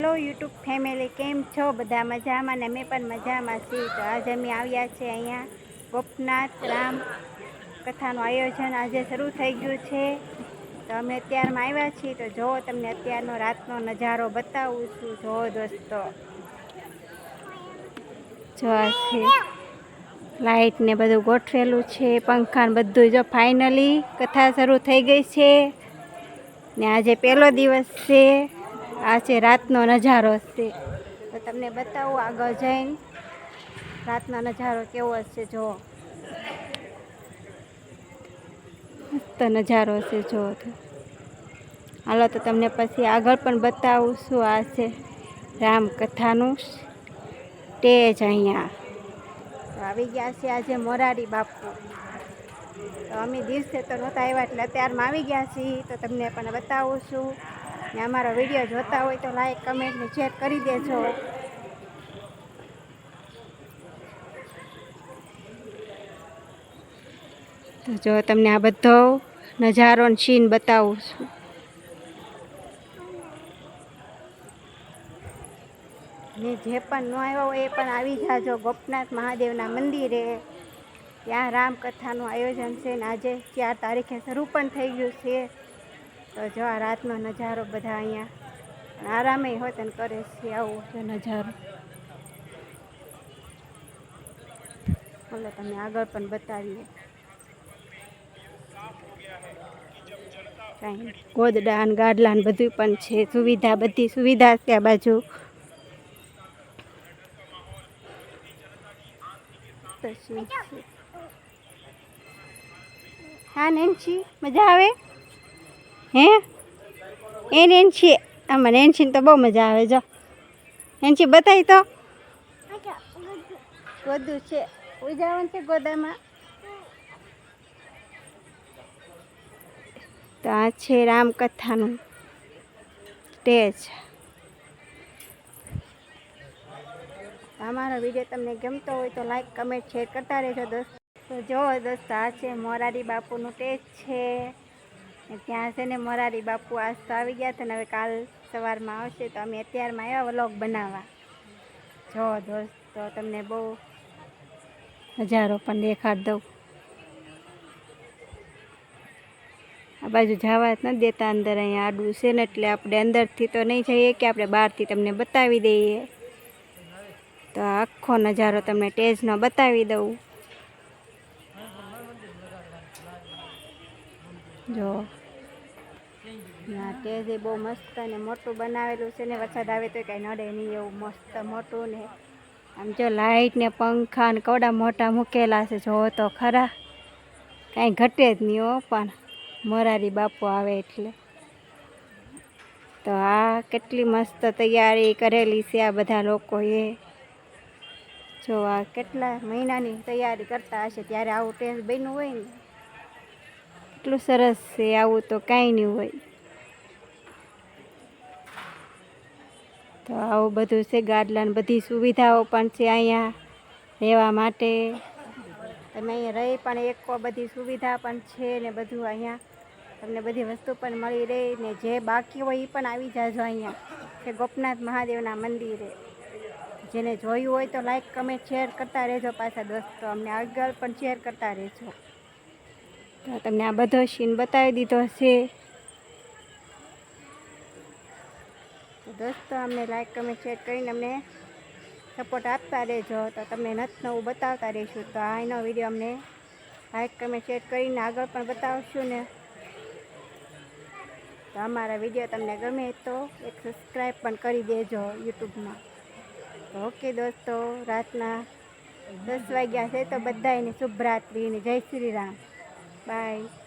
Hello YouTube family, કેમ છો? બધા મજામાં ને અમે પણ મજામાં છીએ તો આજે અમે આવ્યા છે અહીંયા ગોપનાથ રામ કથાનું આયોજન. આજે શરૂ થઈ ગયું છે. તો અમે અત્યારમાં આવ્યા છીએ. તો જો તમને અત્યારનો રાતનો નજારો બતાવું છું. જો દોસ્તો. જો આ લાઇટ ને બધું ગોઠવેલું છે. પંખા ને બધું જો ફાઇનલી કથા શરૂ થઈ ગઈ છે. ને આજે પહેલો દિવસ છે. આ છે રાતનો નજારો છે. તો તમને બતાવું આગળ જઈને. રાતનો નજારો કેવો હશે જો. મસ્ત નજારો છે, જો. હાલો, તો તમને પછી આગળ પણ બતાવું શું આ છે રામકથાનું સ્ટેજ અહીંયા. તો આવી ગયા છે આજે મોરારી બાપુ. તો અમે દિવસે તો નહોતા આવ્યા, એટલે અત્યારમાં આવી ગયા છીએ. તો તમને પણ બતાવું છું. ને અમારો વીડિયો જોતા હોય તો લાઈક કમેન્ટ ને શેર કરી દેજો. તો જો તમને આ બધો નજારો સીન બતાવું છું. ને જે પણ ન આવ્યો હોય એ પણ આવી જાજો ગોપનાથ મહાદેવના મંદિરે. ત્યાં રામકથાનું આયોજન છે ને આજે ચાર તારીખે શરૂ પણ થઈ ગયું છે. તો જો આ રાતનો નજારો બધા અહીંયા આરામે હોતન કરે છે આવો છે નજારો. બોલો તમને આગળ પણ બતાવીએ. કાંઈ ગોદડા ને ગાડલા ને બધું પણ છે. સુવિધા, બધી સુવિધા છે બાજુ. પછી હા નેન્સી મજા આવે? હે? એ નેન્સી આમાં નેન્સીને તો બહુ મજા આવે, જો. નેન્સી બતાવી તો. ગોદું છે ઉજાવન છે ગોદામાં. તો આ છે રામકથાનું સ્ટેજ. અમારો વીડિયો તમને ગમતો હોય તો લાઈક, કમેન્ટ, શેર કરતા રહેજો દોસ્ત. તો જો દોસ્ત, આ છે મોરારી બાપુનું સ્ટેજ છે. ત્યાં છે ને મોરારી બાપુ આજ તો આવી ગયા હતા ને હવે કાલ સવારમાં આવશે તો અમે અત્યારમાં આવ્યા વ્લોગ બનાવવા. જો દોસ્ત તમને બહુ હજારો પણ દેખાડ દઉં. આ બાજુ જવા જ નથી દેતા અંદર, અહીંયા આડું છે ને એટલે આપણે અંદરથી તો નહીં જઈએ કે આપણે બહારથી તમને બતાવી દઈએ. તો આખો નજારો તમને ટેજનો બતાવી દઉં. જો. ના એ બહુ મસ્ત અને મોટું બનાવેલું છે ને વરસાદ આવે તો કાંઈ નડે નહીં એવું મસ્ત મોટું ને આમ જો લાઇટ ને પંખા ને કવડા મોટા મૂકેલા છે, જો તો ખરા. કાંઈ ઘટે જ નહીં હો, પણ મોરારી બાપુ આવે એટલે. તો આ કેટલી મસ્ત તૈયારી કરેલી છે આ બધા લોકોએ. જો આ કેટલા મહિનાની તૈયારી કરતા હશે, ત્યારે આવું ટેસ્ટ બન્યું હોય ને. એટલું સરસ છે આવું તો કાંઈ નહીં હોય. તો આવું બધું છે ગાર્ડલાન બધી સુવિધાઓ પણ છે અહીંયા રહેવા માટે. તમે અહીંયા રહી પણ એક બધી સુવિધા પણ છે ને બધું અહીંયા. તમને બધી વસ્તુ પણ મળી રહે ને જે બાકી હોય એ પણ આવી જાજો અહીંયા, કે ગોપનાથ મહાદેવના મંદિરે. જેને જોયું હોય તો લાઈક કમેન્ટ શેર કરતા રહેજો પાછા દોસ્તો. અમને આગળ પણ શેર કરતા રહેજો. તો તમને આ બધો સીન બતાવી દીધો છે. દોસ્તો અમને લાઈક કમેન્ટ શેર કરીને અમને સપોર્ટ આપતા રહેજો. તો તમને નથ નવું બતાવતા રહીશું, તો આ એનો વીડિયો અમને લાઈક કમેન્ટ શેર કરીને આગળ પણ બતાવશું ને. તો અમારા વીડિયો તમને ગમે તો એક સબસ્ક્રાઈબ પણ કરી દેજો યુટ્યુબમાં. તો ઓકે દોસ્તો, રાતના દસ વાગ્યા છે તો બધાને શુભરાત્રિ ને જય શ્રી રામ. બાય